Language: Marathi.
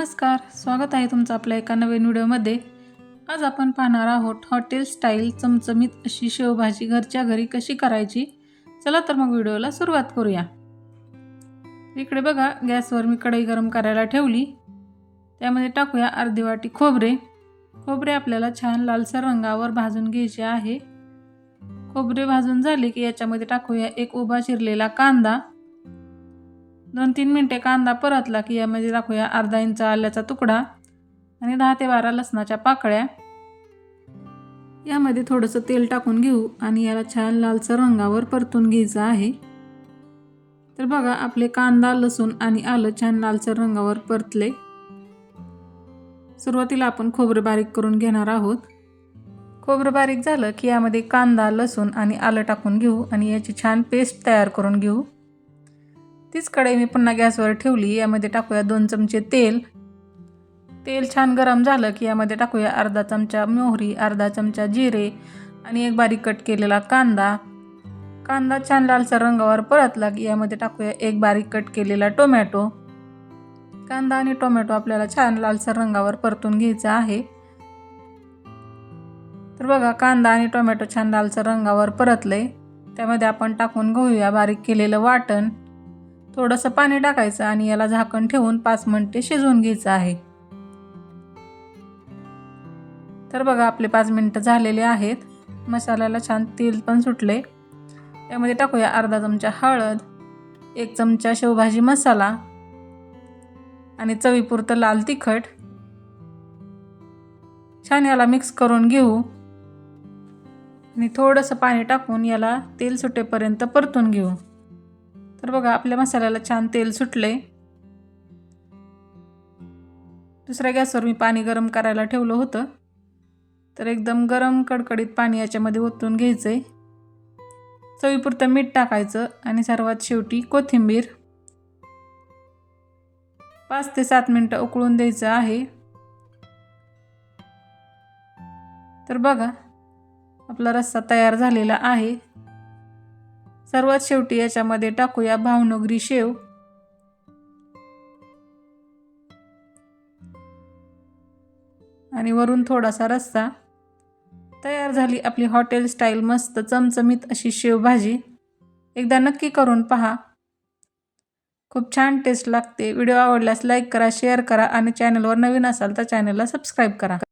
नमस्कार स्वागत आहे तुमचं आपल्या एका नवीन व्हिडिओमध्ये. आज आपण पाहणार आहोत हॉटेल स्टाईल चमचमीत अशी शेवभाजी घरच्या घरी कशी करायची? चला तर मग व्हिडिओला सुरुवात करूया. इकडे बघा गॅसवर मी कढई गरम करायला ठेवली. त्यामध्ये टाकूया अर्धी वाटी खोबरे. खोबरे आपल्याला छान लालसर रंगावर भाजून घ्यायचे आहे. खोबरे भाजून झाले की याच्यामध्ये टाकूया एक उभा चिरलेला कांदा. दोन तीन मिनटे कांदा परतला की यामध्ये म्हणजे टाकूया अर्धा इंच आल्याचा तुकडा आणि दहा ते बारा लसणाच्या पाकळ्या. यामध्ये थोडंसं तेल टाकून घेऊ आणि याला छान लालसर रंगावर परतून घ्यायचं आहे. तर बघा आपले कांदा लसूण आणि आलं छान लालसर रंगावर परतले. सुरुवातीला आपण खोबरं बारीक करून घेणार आहोत. खोबरं बारीक झालं की यामध्ये कांदा लसूण आणि आलं टाकून घेऊ आणि याची छान पेस्ट तयार करून घेऊ. तीच कढई मी पुन्हा गॅसवर ठेवली. यामध्ये टाकूया दोन चमचे तेल. तेल छान गरम झालं की यामध्ये टाकूया अर्धा चमचा मोहरी अर्धा चमचा जिरे आणि एक बारीक कट केलेला कांदा. कांदा छान लालसर रंगावर परतला की यामध्ये टाकूया एक बारीक कट केलेला टोमॅटो. कांदा आणि टोमॅटो आपल्याला छान लालसर रंगावर परतून घ्यायचा आहे. तर बघा कांदा आणि टोमॅटो छान लालसर रंगावर परतले. त्यामध्ये आपण टाकून घेऊया बारीक केलेलं वाटण. थोडंसं पाणी टाकायचं आणि याला झाकण ठेवून पाच मिनटे शिजवून घ्यायचं आहे. तर बघा आपले पाच मिनटं झालेले आहेत. मसाल्याला छान तेल पण सुटले. त्यामध्ये टाकूया अर्धा चमचा हळद एक चमचा शेवभाजी मसाला आणि चवीपुरतं लाल तिखट. छान याला मिक्स करून घेऊ. आणि थोडंसं पाणी टाकून याला तेल सुटेपर्यंत परतून घेऊ. तर बघा आपल्या मसाल्याला छान तेल सुटले दुसऱ्या गॅसवर मी पाणी गरम करायला ठेवलं होतं. तर एकदम गरम कडकडीत पाणी याच्यामध्ये ओतून घ्यायचं आहे चवीपुरतं मीठ टाकायचं आणि सर्वात शेवटी कोथिंबीर. पाच ते सात मिनटं उकळून द्यायचं आहे. तर बघा आपला रस्सा तयार झालेला आहे. सर्वात शेवटी याच्यामध्ये टाकूया भावनगरी शेव. आणि वरून थोडासा रस्सा. तयार झाली आपली हॉटेल स्टाईल मस्त चमचमीत अशी शेवभाजी एकदा नक्की करून पहा. खूप छान टेस्ट लागते. व्हिडिओ आवडल्यास लाईक करा शेअर करा आणि चॅनलवर नवीन असाल तर चॅनलला सबस्क्राईब करा.